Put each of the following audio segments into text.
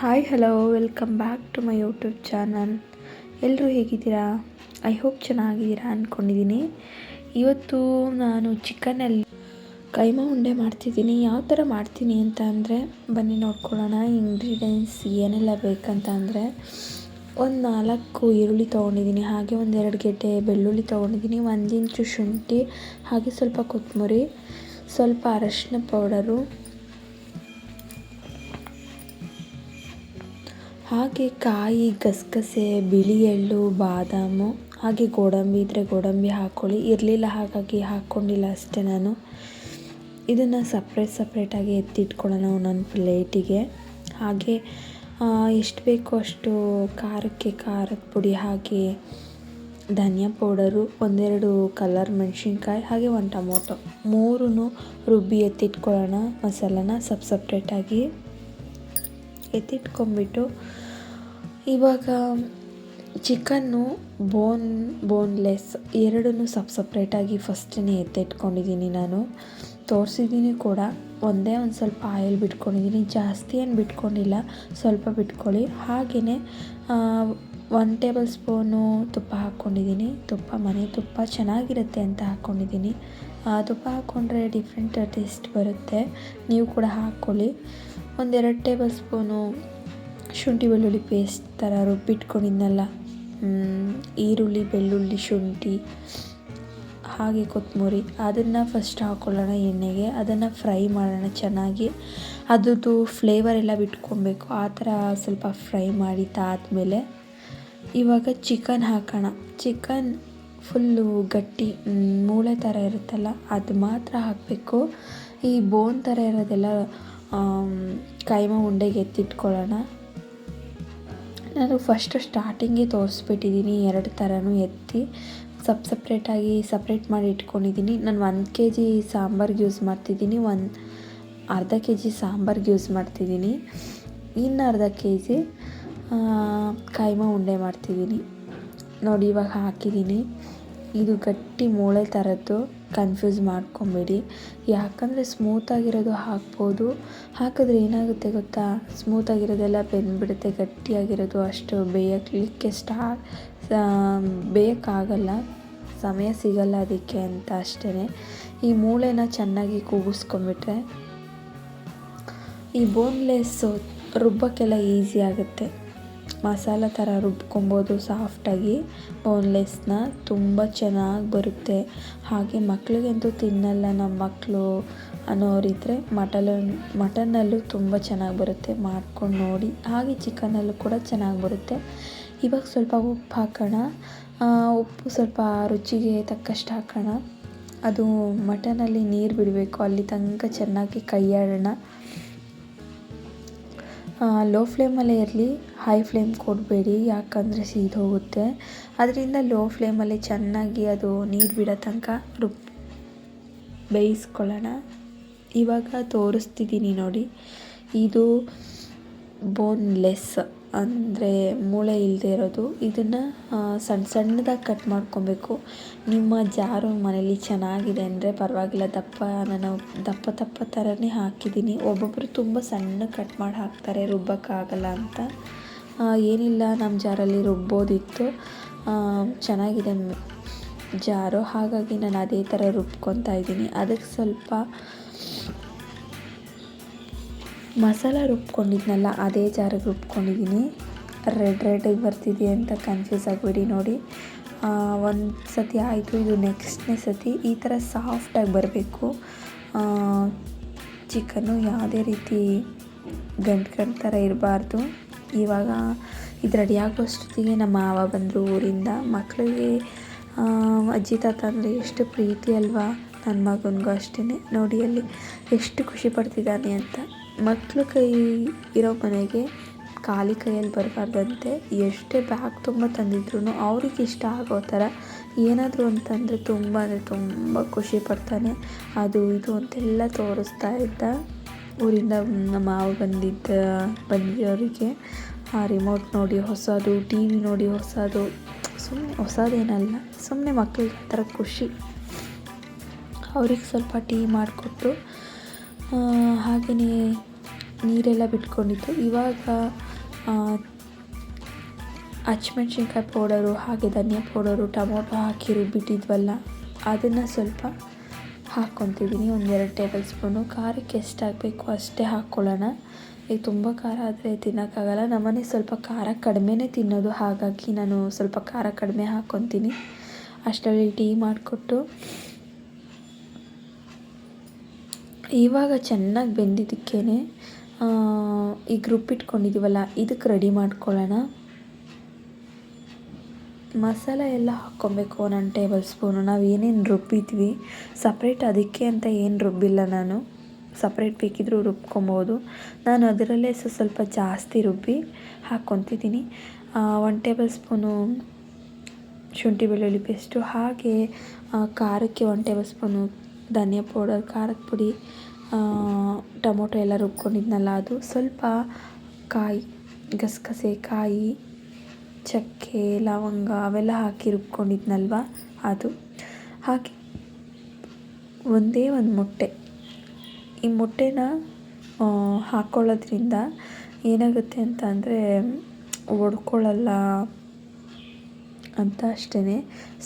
Hi hello welcome back to my YouTube channel ಎಲ್ಲರೂ ಹೇಗಿದ್ದೀರಾ? I hope ಚೆನ್ನಾಗಿದ್ದೀರಾ ಅಂದ್ಕೊಂಡಿದ್ದೀನಿ ಇವತ್ತು ನಾನು ಚಿಕನಲ್ಲಿ ಕೈಮಾ ಉಂಡೆ ಮಾಡ್ತಿದ್ದೀನಿ. ಯಾವ ಥರ ಮಾಡ್ತೀನಿ ಅಂತ ಅಂದರೆ, ಬನ್ನಿ ನೋಡ್ಕೊಳ್ಳೋಣ ಇಂಗ್ರೀಡಿಯೆಂಟ್ಸ್ ಏನೆಲ್ಲ ಬೇಕಂತ ಅಂದರೆ, ಒಂದು ನಾಲ್ಕು ಈರುಳ್ಳಿ ತೊಗೊಂಡಿದ್ದೀನಿ. ಹಾಗೆ ಒಂದೆರಡು ಗೆಡ್ಡೆ ಬೆಳ್ಳುಳ್ಳಿ ತೊಗೊಂಡಿದ್ದೀನಿ. ಒಂದು ಇಂಚು ಶುಂಠಿ, ಹಾಗೆ ಸ್ವಲ್ಪ ಕೊತ್ತಂಬರಿ ಸ್ವಲ್ಪ ಅರಶಿನ ಪೌಡರು ಹಾಗೆ ಕಾಯಿ, ಗಸಗಸೆ ಬಿಳಿ ಎಳ್ಳು ಬಾದಾಮು, ಹಾಗೆ ಗೋಡಂಬಿ ಇದ್ದರೆ ಗೋಡಂಬಿ ಹಾಕ್ಕೊಳ್ಳಿ ಇರಲಿಲ್ಲ ಹಾಗಾಗಿ ಹಾಕ್ಕೊಂಡಿಲ್ಲ ಅಷ್ಟೇ ನಾನು. ಇದನ್ನು ಸಪ್ರೇಟ್ ಸಪ್ರೇಟಾಗಿ ಎತ್ತಿಟ್ಕೊಳ್ಳೋಣ ಒಂದೊಂದು ಪ್ಲೇಟಿಗೆ ಹಾಗೆ ಎಷ್ಟು ಬೇಕೋ ಅಷ್ಟು ಖಾರಕ್ಕೆ ಖಾರದ ಪುಡಿ ಹಾಗೆ ಧನಿಯಾ ಪೌಡರು, ಒಂದೆರಡು ಕಲರ್ ಮೆಣಸಿನ್ಕಾಯಿ, ಹಾಗೆ ಒಂದು ಟೊಮೊಟೊ. ಮೂರೂ ರುಬ್ಬಿ ಎತ್ತಿಟ್ಕೊಳ್ಳೋಣ ಮಸಾಲನ ಸಪ್ ಸಪ್ರೇಟಾಗಿ ಎತ್ತಿಟ್ಕೊಂಬಿಟ್ಟು ಇವಾಗ ಚಿಕನ್ನು ಬೋನ್, ಬೋನ್ಲೆಸ್ ಎರಡನ್ನೂ ಸಪ್ ಸಪ್ರೇಟಾಗಿ ಫಸ್ಟೇ ಎತ್ತಿಟ್ಕೊಂಡಿದ್ದೀನಿ ನಾನು. ತೋರಿಸಿದ್ದೀನಿ ಕೂಡ. ಒಂದೇ ಒಂದು ಸ್ವಲ್ಪ ಆಯಿಲ್ ಬಿಟ್ಕೊಂಡಿದ್ದೀನಿ. ಜಾಸ್ತಿ ಏನು ಬಿಟ್ಕೊಂಡಿಲ್ಲ. ಸ್ವಲ್ಪ ಬಿಟ್ಕೊಳ್ಳಿ. ಹಾಗೆಯೇ ಒನ್ ಟೇಬಲ್ ಸ್ಪೂನು ತುಪ್ಪ ಹಾಕ್ಕೊಂಡಿದ್ದೀನಿ. ತುಪ್ಪ, ಮನೆ ತುಪ್ಪ ಚೆನ್ನಾಗಿರುತ್ತೆ ಅಂತ ಹಾಕ್ಕೊಂಡಿದ್ದೀನಿ. ತುಪ್ಪ ಹಾಕ್ಕೊಂಡ್ರೆ ಡಿಫ್ರೆಂಟ್ ಟೇಸ್ಟ್ ಬರುತ್ತೆ. ನೀವು ಕೂಡ ಹಾಕ್ಕೊಳ್ಳಿ. ಒಂದೆರಡು ಟೇಬಲ್ ಸ್ಪೂನು ಶುಂಠಿ ಬೆಳ್ಳುಳ್ಳಿ ಪೇಸ್ಟ್ ಥರ ರುಬ್ಬಿಟ್ಕೊಂಡಿದ್ನಲ್ಲ ಈರುಳ್ಳಿ, ಬೆಳ್ಳುಳ್ಳಿ, ಶುಂಠಿ, ಹಾಗೆ ಕೊತ್ತಂಬರಿ ಅದನ್ನು ಫಸ್ಟ್ ಹಾಕ್ಕೊಳ್ಳೋಣ ಎಣ್ಣೆಗೆ, ಅದನ್ನು ಫ್ರೈ ಮಾಡೋಣ ಚೆನ್ನಾಗಿ. ಅದ್ರದ್ದು ಫ್ಲೇವರ್ ಎಲ್ಲ ಬಿಟ್ಕೊಬೇಕು, ಆ ಥರ ಸ್ವಲ್ಪ ಫ್ರೈ ಮಾಡಿ ತಾದ್ಮೇಲೆ. ಇವಾಗ ಚಿಕನ್ ಹಾಕೋಣ. ಚಿಕನ್ ಫುಲ್ಲು ಗಟ್ಟಿ ಮೂಳೆ ಥರ ಇರುತ್ತಲ್ಲ, ಅದು ಮಾತ್ರ ಹಾಕಬೇಕು. ಈ ಬೋನ್ ಥರ ಇರೋದೆಲ್ಲ ಕೈಮಾ ಉಂಡೆಗೆ ಎತ್ತಿಟ್ಕೊಳ್ಳೋಣ. ನಾನು ಫಸ್ಟ್ ಸ್ಟಾರ್ಟಿಂಗೆ ತೋರಿಸ್ಬಿಟ್ಟಿದ್ದೀನಿ ಎರಡು ಥರನೂ ಎತ್ತಿ ಸಪ್ ಸಪ್ರೇಟಾಗಿ ಸಪ್ರೇಟ್ ಮಾಡಿ ಇಟ್ಕೊಂಡಿದ್ದೀನಿ ನಾನು ಒಂದು ಕೆ ಜಿ ಸಾಂಬಾರ್ಗೆ ಯೂಸ್ ಮಾಡ್ತಿದ್ದೀನಿ ಒಂದು ಅರ್ಧ ಕೆ ಜಿ ಸಾಂಬಾರ್ಗೆ ಯೂಸ್ ಮಾಡ್ತಿದ್ದೀನಿ ಇನ್ನು ಅರ್ಧ ಕೆ ಜಿ ಕೈಮ ಉಂಡೆ ಮಾಡ್ತಿದ್ದೀನಿ ನೋಡಿ, ಇವಾಗ ಹಾಕಿದ್ದೀನಿ ಇದು ಗಟ್ಟಿ ಮೂಳೆ ಥರದ್ದು ಕನ್ಫ್ಯೂಸ್ ಮಾಡ್ಕೊಬೇಡಿ. ಯಾಕಂದರೆ ಸ್ಮೂತಾಗಿರೋದು ಹಾಕ್ಬೋದು. ಹಾಕಿದ್ರೆ ಏನಾಗುತ್ತೆ ಗೊತ್ತಾ? ಸ್ಮೂತಾಗಿರೋದೆಲ್ಲ ಬೆಂದ್ಬಿಡುತ್ತೆ, ಗಟ್ಟಿಯಾಗಿರೋದು ಅಷ್ಟು ಬೇಯಕ್ಲಿಕ್ಕೆ ಸ್ಟಾ ಬೇಯಕ್ಕಾಗಲ್ಲ. ಸಮಯ ಸಿಗಲ್ಲ ಅದಕ್ಕೆ ಅಂತ ಅಷ್ಟೇ ಈ ಮೂಳೆನ ಚೆನ್ನಾಗಿ ಕೂಗಿಸ್ಕೊಂಬಿಟ್ರೆ ಈ ಬೋನ್ಲೆಸ್ಸು ರುಬ್ಬಕ್ಕೆಲ್ಲ ಈಸಿ ಆಗುತ್ತೆ. ಮಸಾಲ ಥರ ರುಬ್ಕೊಬೋದು ಸಾಫ್ಟಾಗಿ. ಬೋನ್ಲೆಸ್ನ ತುಂಬ ಚೆನ್ನಾಗಿ ಬರುತ್ತೆ. ಹಾಗೆ ಮಕ್ಕಳಿಗಂತೂ ತಿನ್ನಲ್ಲ ನಮ್ಮ ಮಕ್ಕಳು ಅನ್ನೋರಿದ್ದರೆ ಮಟಲ್ ಮಟನ್ನಲ್ಲೂ ತುಂಬ ಚೆನ್ನಾಗಿ ಬರುತ್ತೆ. ಮಾಡ್ಕೊಂಡು ನೋಡಿ. ಹಾಗೆ ಚಿಕನಲ್ಲೂ ಕೂಡ ಚೆನ್ನಾಗಿ ಬರುತ್ತೆ. ಇವಾಗ ಸ್ವಲ್ಪ ಉಪ್ಪು ಹಾಕೋಣ. ಉಪ್ಪು ಸ್ವಲ್ಪ ರುಚಿಗೆ ತಕ್ಕಷ್ಟು ಹಾಕೋಣ. ಅದು ಮಟನಲ್ಲಿ ನೀರು ಬಿಡಬೇಕು. ಅಲ್ಲಿ ತನಕ ಚೆನ್ನಾಗಿ ಕೈಯಾಡೋಣ. ಲೋ ಫ್ಲೇಮಲ್ಲೇ ಇರಲಿ ಹೈ ಫ್ಲೇಮ್ ಕೊಡಬೇಡಿ, ಯಾಕಂದರೆ ಸೀದೋಗುತ್ತೆ ಅದರಿಂದ ಲೋ ಫ್ಲೇಮಲ್ಲಿ ಚೆನ್ನಾಗಿ ಅದು ನೀರು ಬಿಡೋ ತನಕ ರುಬ್, ಬೇಯಿಸ್ಕೊಳ್ಳೋಣ. ಇವಾಗ ತೋರಿಸ್ತಿದ್ದೀನಿ ನೋಡಿ. ಇದು ಬೋನ್ಲೆಸ್ ಅಂದರೆ ಮೂಳೆ ಇಲ್ಲದೆ ಇರೋದು, ಇದನ್ನು ಸಣ್ಣ ಸಣ್ಣದಾಗಿ ಕಟ್ ಮಾಡ್ಕೊಬೇಕು. ನಿಮ್ಮ ಜಾರು ಮನೇಲಿ ಚೆನ್ನಾಗಿದೆ ಅಂದರೆ ಪರವಾಗಿಲ್ಲ, ದಪ್ಪ, ನಾನು ದಪ್ಪ ದಪ್ಪ ಥರನೇ ಹಾಕಿದ್ದೀನಿ. ಒಬ್ಬೊಬ್ಬರು ತುಂಬ ಸಣ್ಣ ಕಟ್ ಮಾಡಿ ಹಾಕ್ತಾರೆ, ರುಬ್ಬಕ್ಕಾಗಲ್ಲ ಅಂತ. ಏನಿಲ್ಲ ನಮ್ಮ ಜಾರಲ್ಲಿ ರುಬ್ಬೋದಿತ್ತು. ಚೆನ್ನಾಗಿದೆ ಜಾರು. ಹಾಗಾಗಿ ನಾನು ಅದೇ ಥರ ರುಬ್ಕೊತಾ ಇದ್ದೀನಿ. ಅದಕ್ಕೆ ಸ್ವಲ್ಪ ಮಸಾಲ ರುಬ್ಕೊಂಡಿದ್ನಲ್ಲ, ಅದೇ ಜಾರಿಗೆ ರುಬ್ಕೊಂಡಿದ್ದೀನಿ ರೆಡ್ ರೆಡ್ಗೆ ಬರ್ತಿದೆ ಅಂತ ಕನ್ಫ್ಯೂಸ್ ಆಗಬೇಡಿ ನೋಡಿ. ಒಂದು ಸತಿ ಆಯಿತು, ಇದು ನೆಕ್ಸ್ಟ್ನೇ ಸತಿ ಈ ಥರ ಸಾಫ್ಟಾಗಿ ಬರಬೇಕು. ಚಿಕನ್ನು ಯಾವುದೇ ರೀತಿ ಗಂಟು ಥರ ಇರಬಾರ್ದು. ಇವಾಗ ಇದು ರೆಡಿ ಆಗೋಷ್ಟೊತ್ತಿಗೆ ನಮ್ಮ ಮಾವ ಬಂದರು ಊರಿಂದ. ಮಕ್ಕಳಿಗೆ ಅಜ್ಜಿ ತಾತ ಅಂದರೆ ಎಷ್ಟು ಪ್ರೀತಿ ಅಲ್ವಾ? ನನ್ನ ಮಗನಿಗೂ ಅಷ್ಟೇ ನೋಡಿ ಅಲ್ಲಿ ಎಷ್ಟು ಖುಷಿ ಪಡ್ತಿದ್ದಾನೆ ಅಂತ. ಮಕ್ಕಳು ಕೈ ಇರೋ ಮನೆಗೆ ಖಾಲಿ ಕೈಯಲ್ಲಿ ಬರಬಾರ್ದಂತೆ ಎಷ್ಟೇ ಬ್ಯಾಗ್ ತುಂಬ ತಂದಿದ್ರೂ ಅವ್ರಿಗೆ ಇಷ್ಟ ಆಗೋ ಥರ ಏನಾದರೂ ಅಂತಂದರೆ ತುಂಬ ಅಂದರೆ ತುಂಬ ಖುಷಿ ಪಡ್ತಾನೆ. ಅದು ಇದು ಅಂತೆಲ್ಲ ತೋರಿಸ್ತಾ ಇದ್ದ ಊರಿಂದ ನಮ್ಮ ಮಾವ ಬಂದಿದ್ದ ಬಂದಿರೋರಿಗೆ. ಆ ರಿಮೋಟ್ ನೋಡಿ ಹೊಸದು ಟಿ ವಿ ನೋಡಿ ಹೊಸದು ಸುಮ್ಮನೆ ಹೊಸದೇನಲ್ಲ ಸುಮ್ಮನೆ ಮಕ್ಕಳಿಗೆ ಆ ಥರ ಖುಷಿ. ಅವ್ರಿಗೆ ಸ್ವಲ್ಪ ಟೀ ಮಾಡಿಕೊಟ್ಟು ಹಾಗೆಯೇ ನೀರೆಲ್ಲ ಬಿಟ್ಕೊಂಡಿತ್ತು. ಇವಾಗ ಹಚ್ಮೆಣ್ಸಿನ್ಕಾಯಿ ಪೌಡರು ಹಾಗೆ ಧನಿಯಾ ಪೌಡರು, ಟೊಮೊಟೊ ಹಾಕಿ ರುಬ್ಬಿಟ್ಟಿದ್ವಲ್ಲ ಅದನ್ನು ಸ್ವಲ್ಪ ಹಾಕ್ಕೊತಿದ್ದೀನಿ ಒಂದೆರಡು ಟೇಬಲ್ ಸ್ಪೂನು. ಖಾರಕ್ಕೆ ಎಷ್ಟು ಹಾಕಬೇಕು ಅಷ್ಟೇ ಹಾಕ್ಕೊಳ್ಳೋಣ. ಈಗ ತುಂಬ ಖಾರ ಆದರೆ ತಿನ್ನೋಕ್ಕಾಗಲ್ಲ. ನಮ್ಮನೆ ಸ್ವಲ್ಪ ಖಾರ ಕಡಿಮೆನೇ ತಿನ್ನೋದು, ಹಾಗಾಗಿ ನಾನು ಸ್ವಲ್ಪ ಖಾರ ಕಡಿಮೆ ಹಾಕ್ಕೊತೀನಿ. ಅಷ್ಟರಲ್ಲಿ ಟೀ ಮಾಡಿಕೊಟ್ಟು ಇವಾಗ ಚೆನ್ನಾಗಿ ಬೆಂದಿದ್ದಕ್ಕೇ ಈಗ ರುಬ್ಬಿಟ್ಕೊಂಡಿದ್ದೀವಲ್ಲ ಇದಕ್ಕೆ ರೆಡಿ ಮಾಡ್ಕೊಳ್ಳೋಣ. ಮಸಾಲೆ ಎಲ್ಲ ಹಾಕ್ಕೊಬೇಕು, ಒಂದೊಂದು ಟೇಬಲ್ ಸ್ಪೂನು ನಾವು ಏನೇನು ರುಬ್ಬಿದ್ವಿ ಸಪ್ರೇಟ್ ಅದಕ್ಕೆ ಅಂತ ಏನು ರುಬ್ಬಿಲ್ಲ ನಾನು. ಸಪ್ರೇಟ್ ಬೇಕಿದ್ದರೂ ರುಬ್ಕೊಬೋದು. ನಾನು ಅದರಲ್ಲೇ ಸ್ವಲ್ಪ ಜಾಸ್ತಿ ರುಬ್ಬಿ ಹಾಕ್ಕೊತಿದ್ದೀನಿ. ಒನ್ ಟೇಬಲ್ ಸ್ಪೂನು ಶುಂಠಿ ಬೆಳ್ಳುಳ್ಳಿ ಪೇಸ್ಟು ಹಾಗೆ ಖಾರಕ್ಕೆ ಒನ್ ಟೇಬಲ್ ಸ್ಪೂನು ಧನಿಯಾ ಪೌಡರ್, ಖಾರದ ಪುಡಿ ಟೊಮೊಟೊ ಎಲ್ಲ ರುಬ್ಕೊಂಡಿದ್ನಲ್ಲ ಅದು. ಸ್ವಲ್ಪ ಕಾಯಿ, ಗಸಗಸೆ, ಕಾಯಿ, ಚಕ್ಕೆ, ಲವಂಗ ಅವೆಲ್ಲ ಹಾಕಿ ರುಬ್ಕೊಂಡಿದ್ನಲ್ವ ಅದು. ಹಾಕಿ ಒಂದೇ ಒಂದು ಮೊಟ್ಟೆ. ಈ ಮೊಟ್ಟೆನ ಹಾಕ್ಕೊಳ್ಳೋದ್ರಿಂದ ಏನಾಗುತ್ತೆ ಅಂತ ಅಂದರೆ, ಒಡ್ಕೊಳ್ಳಲ್ಲ ಅಂತ ಅಷ್ಟೇ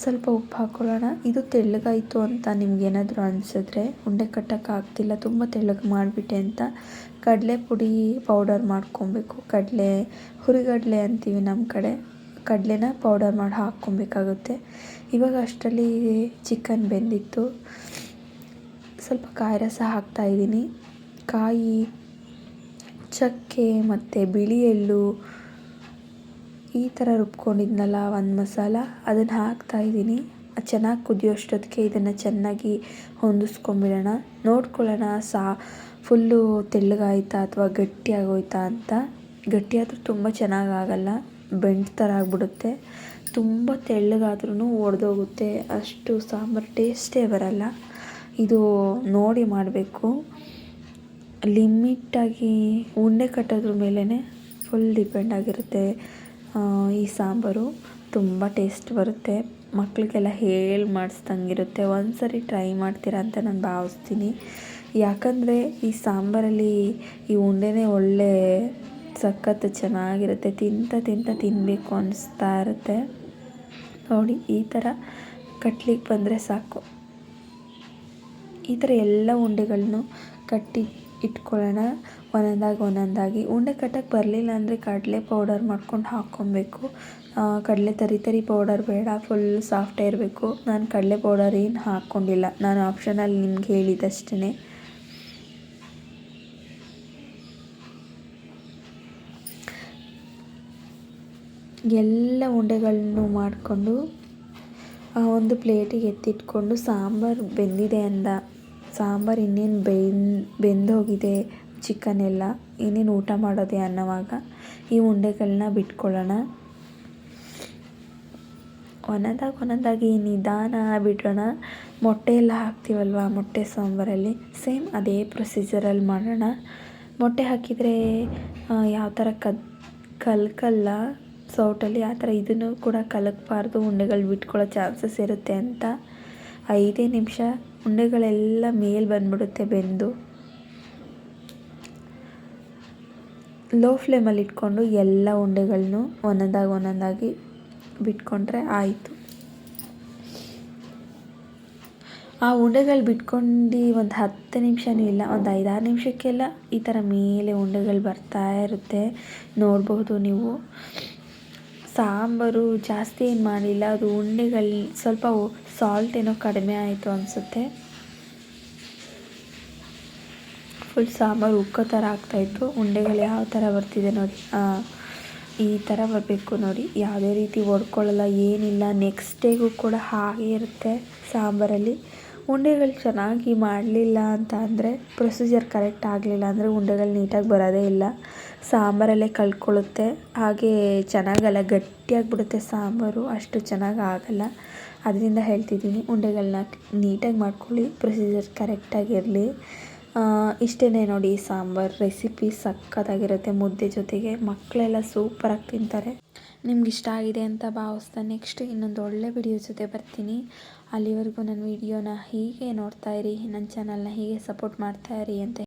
ಸ್ವಲ್ಪ ಉಪ್ಪು ಹಾಕ್ಕೊಳ್ಳೋಣ ಇದು ತೆಳ್ಳಗಾಯಿತು ಅಂತ ನಿಮ್ಗೇನಾದರೂ ಅನಿಸಿದ್ರೆ ಉಂಡೆ ಕಟ್ಟೋಕ್ಕಾಗ್ತಿಲ್ಲ ತುಂಬ ತೆಳ್ಳಗೆ ಮಾಡಿಬಿಟ್ಟೆ ಅಂತ. ಕಡಲೆ ಪುಡಿ ಪೌಡರ್ ಮಾಡ್ಕೊಬೇಕು. ಕಡಲೆ, ಹುರಿಗಡಲೆ ಅಂತೀವಿ ನಮ್ಮ ಕಡೆ. ಕಡಲೆನ ಪೌಡರ್ ಮಾಡಿ ಹಾಕ್ಕೊಬೇಕಾಗುತ್ತೆ. ಇವಾಗ ಅಷ್ಟರಲ್ಲಿ ಚಿಕನ್ ಬೆಂದಿತ್ತು. ಸ್ವಲ್ಪ ಕಾಯಿ ರಸ ಹಾಕ್ತಾಯಿದ್ದೀನಿ ಕಾಯಿ, ಚಕ್ಕೆ ಮತ್ತು ಬಿಳಿ ಎಳ್ಳು ಈ ಥರ ರುಬ್ಕೊಂಡಿದ್ನಲ್ಲ ಒಂದು ಮಸಾಲ, ಅದನ್ನು ಹಾಕ್ತಾಯಿದ್ದೀನಿ ಚೆನ್ನಾಗಿ ಕುದಿಯೋಷ್ಟೊತ್ತಿಗೆ ಇದನ್ನು ಚೆನ್ನಾಗಿ ಹೊಂದಿಸ್ಕೊಂಬಿಡೋಣ. ನೋಡ್ಕೊಳ್ಳೋಣ, ಸಾ, ಫುಲ್ಲು ತೆಳ್ಳಗಾಯ್ತಾ ಅಥವಾ ಗಟ್ಟಿಯಾಗೋಯ್ತಾ ಅಂತ. ಗಟ್ಟಿಯಾದರೂ ತುಂಬ ಚೆನ್ನಾಗಾಗಲ್ಲ, ಬೆಂಡ್ ಥರ ಆಗಿಬಿಡುತ್ತೆ. ತುಂಬ ತೆಳ್ಳಗಾದ್ರೂ ಒಡೆದೋಗುತ್ತೆ. ಅಷ್ಟು ಸಾಂಬಾರು ಟೇಸ್ಟೇ ಬರಲ್ಲ. ಇದು ನೋಡಿ ಮಾಡಬೇಕು. ಲಿಮಿಟಾಗಿ ಉಂಡೆ ಕಟ್ಟೋದ್ರ ಮೇಲೇ ಫುಲ್ ಡಿಪೆಂಡ್ ಆಗಿರುತ್ತೆ. ಈ ಸಾಂಬಾರು ತುಂಬ ಟೇಸ್ಟ್ ಬರುತ್ತೆ. ಮಕ್ಕಳಿಗೆಲ್ಲ ಹೇಳಿ ಮಾಡಿಸ್ದಂಗಿರುತ್ತೆ. ಒಂದು ಸರಿ ಟ್ರೈ ಮಾಡ್ತೀರಾ ಅಂತ ನಾನು ಭಾವಿಸ್ತೀನಿ. ಯಾಕಂದರೆ ಈ ಸಾಂಬಾರಲ್ಲಿ ಈ ಉಂಡೆನೇ ಒಳ್ಳೆ ಸಖತ್ತು ಚೆನ್ನಾಗಿರುತ್ತೆ. ತಿಂತ ತಿಂತ ತಿನ್ನಬೇಕು ಅನ್ನಿಸ್ತಾ ಇರುತ್ತೆ. ನೋಡಿ, ಈ ಥರ ಕಟ್ಲಿಕ್ಕೆ ಬಂದರೆ ಸಾಕು. ಈ ಥರ ಎಲ್ಲ ಉಂಡೆಗಳನ್ನು ಕಟ್ಟಿ ಇಟ್ಕೊಳ್ಳೋಣ ಒಂದೊಂದಾಗಿ ಒಂದೊಂದಾಗಿ. ಉಂಡೆ ಕಟ್ಟಕ್ಕೆ ಬರಲಿಲ್ಲ ಅಂದರೆ ಕಡಲೆ ಪೌಡರ್ ಮಾಡ್ಕೊಂಡು ಹಾಕ್ಕೊಬೇಕು. ಕಡಲೆ ತರಿ ತರಿ ಪೌಡರ್ ಬೇಡ ಫುಲ್ ಸಾಫ್ಟೇ ಇರಬೇಕು. ನಾನು ಕಡಲೆ ಪೌಡರ್ ಏನು ಹಾಕ್ಕೊಂಡಿಲ್ಲ ನಾನು ಆಪ್ಷನಲ್ಲಿ ನಿಮ್ಗೆ ಹೇಳಿದಷ್ಟೇ ಎಲ್ಲ ಉಂಡೆಗಳನ್ನು ಮಾಡಿಕೊಂಡು ಒಂದು ಪ್ಲೇಟಿಗೆ ಎತ್ತಿಟ್ಕೊಂಡು ಸಾಂಬಾರು ಬೆಂದಿದೆ ಅಂದ. ಸಾಂಬಾರು ಇನ್ನೇನು ಬೆಂದು, ಬೆಂದೋಗಿದೆ ಚಿಕನ್ ಎಲ್ಲ ಇನ್ನೇನು ಊಟ ಮಾಡೋದೆ ಅನ್ನೋವಾಗ ಈ ಉಂಡೆಗಳನ್ನ ಬಿಟ್ಕೊಳ್ಳೋಣ. ಒಂದೊಂದಾಗಿ ಒಂದೊಂದಾಗಿ ನಿಧಾನ ಬಿಡೋಣ. ಮೊಟ್ಟೆ ಎಲ್ಲ ಹಾಕ್ತೀವಲ್ವ ಮೊಟ್ಟೆ ಸಾಂಬಾರಲ್ಲಿ? ಸೇಮ್ ಅದೇ ಪ್ರೊಸೀಜರಲ್ಲಿ ಮಾಡೋಣ. ಮೊಟ್ಟೆ ಹಾಕಿದರೆ ಯಾವ ಥರ ಕದ್, ಕಲ್ಕಲ್ಲ? ಸೌಟಲ್ಲಿ ಆ ಥರ ಇದನ್ನು ಕೂಡ ಕಲಕ್ಬಾರ್ದು. ಉಂಡೆಗಳು ಬಿಟ್ಕೊಳ್ಳೋ ಚಾನ್ಸಸ್ ಇರುತ್ತೆ ಅಂತ. ಐದೇ ನಿಮಿಷ ಉಂಡೆಗಳೆಲ್ಲ ಮೇಲೆ ಬಂದ್ಬಿಡುತ್ತೆ ಬೆಂದು. ಲೋ ಫ್ಲೇಮಲ್ಲಿ ಇಟ್ಕೊಂಡು ಎಲ್ಲ ಉಂಡೆಗಳನ್ನು ಒಂದೊಂದಾಗಿ ಒಂದೊಂದಾಗಿ ಬಿಟ್ಕೊಂಡ್ರೆ ಆಯಿತು. ಆ ಉಂಡೆಗಳು ಬಿಟ್ಕೊಂಡು ಒಂದು ಹತ್ತು ನಿಮಿಷನೂ ಇಲ್ಲ, ಒಂದು ಐದಾರು ನಿಮಿಷಕ್ಕೆಲ್ಲ ಈ ಥರ ಮೇಲೆ ಉಂಡೆಗಳು ಬರ್ತಾ ಇರುತ್ತೆ. ನೋಡ್ಬೋದು ನೀವು. ಸಾಂಬಾರು ಜಾಸ್ತಿ ಏನು ಮಾಡಿಲ್ಲ, ಅದು ಉಂಡೆಗಳು ಸ್ವಲ್ಪ ಸಾಲ್ಟ್ ಏನೋ ಕಡಿಮೆ ಆಯಿತು ಅನಿಸುತ್ತೆ. ಫುಲ್ ಸಾಂಬಾರು ಉಕ್ಕೋ ಥರ ಆಗ್ತಾಯಿತ್ತು ಉಂಡೆಗಳು ಯಾವ ಥರ ಬರ್ತಿದೆ ನೋಡಿ. ಈ ಥರ ಬರಬೇಕು ನೋಡಿ. ಯಾವುದೇ ರೀತಿ ಒಡ್ಕೊಳ್ಳಲ್ಲ ಏನಿಲ್ಲ. ನೆಕ್ಸ್ಟ್ ಡೇಗೂ ಕೂಡ ಹಾಗೇ ಇರುತ್ತೆ ಸಾಂಬಾರಲ್ಲಿ. ಉಂಡೆಗಳು ಚೆನ್ನಾಗಿ ಮಾಡಲಿಲ್ಲ ಅಂತ ಅಂದರೆ ಪ್ರೊಸೀಜರ್ ಕರೆಕ್ಟ್ ಆಗಲಿಲ್ಲ ಅಂದರೆ ಉಂಡೆಗಳು ನೀಟಾಗಿ ಬರೋದೇ ಇಲ್ಲ. ಸಾಂಬಾರಲ್ಲೇ ಕಳ್ಕೊಳ್ಳುತ್ತೆ. ಹಾಗೆ ಚೆನ್ನಾಗಲ್ಲ, ಗಟ್ಟಿಯಾಗಿಬಿಡುತ್ತೆ ಸಾಂಬಾರು. ಅಷ್ಟು ಚೆನ್ನಾಗಿ ಆಗೋಲ್ಲ. ಅದರಿಂದ ಹೇಳ್ತಿದ್ದೀನಿ ಉಂಡೆಗಳನ್ನ ನೀಟಾಗಿ ಮಾಡ್ಕೊಳ್ಳಿ ಪ್ರೊಸೀಜರ್ ಕರೆಕ್ಟಾಗಿರಲಿ ಇಷ್ಟೇ ನೋಡಿ ಸಾಂಬಾರು ರೆಸಿಪಿ ಸಕ್ಕತ್ತಾಗಿರುತ್ತೆ ಮುದ್ದೆ ಜೊತೆಗೆ. ಮಕ್ಕಳೆಲ್ಲ ಸೂಪರಾಗಿ ತಿಂತಾರೆ. ನಿಮ್ಗೆ ಇಷ್ಟ ಆಗಿದೆ ಅಂತ ಭಾವಿಸ್ತಾ ನೆಕ್ಸ್ಟ್ ಇನ್ನೊಂದು ಒಳ್ಳೆ ವಿಡಿಯೋ ಜೊತೆ ಬರ್ತೀನಿ. ಅಲ್ಲಿವರೆಗೂ ನನ್ನ ವಿಡಿಯೋನ ಹೀಗೆ ನೋಡ್ತಾಯಿರಿ ನನ್ನ ಚಾನಲ್ನ ಹೀಗೆ ಸಪೋರ್ಟ್ ಮಾಡ್ತಾಯಿರಿ ಅಂತ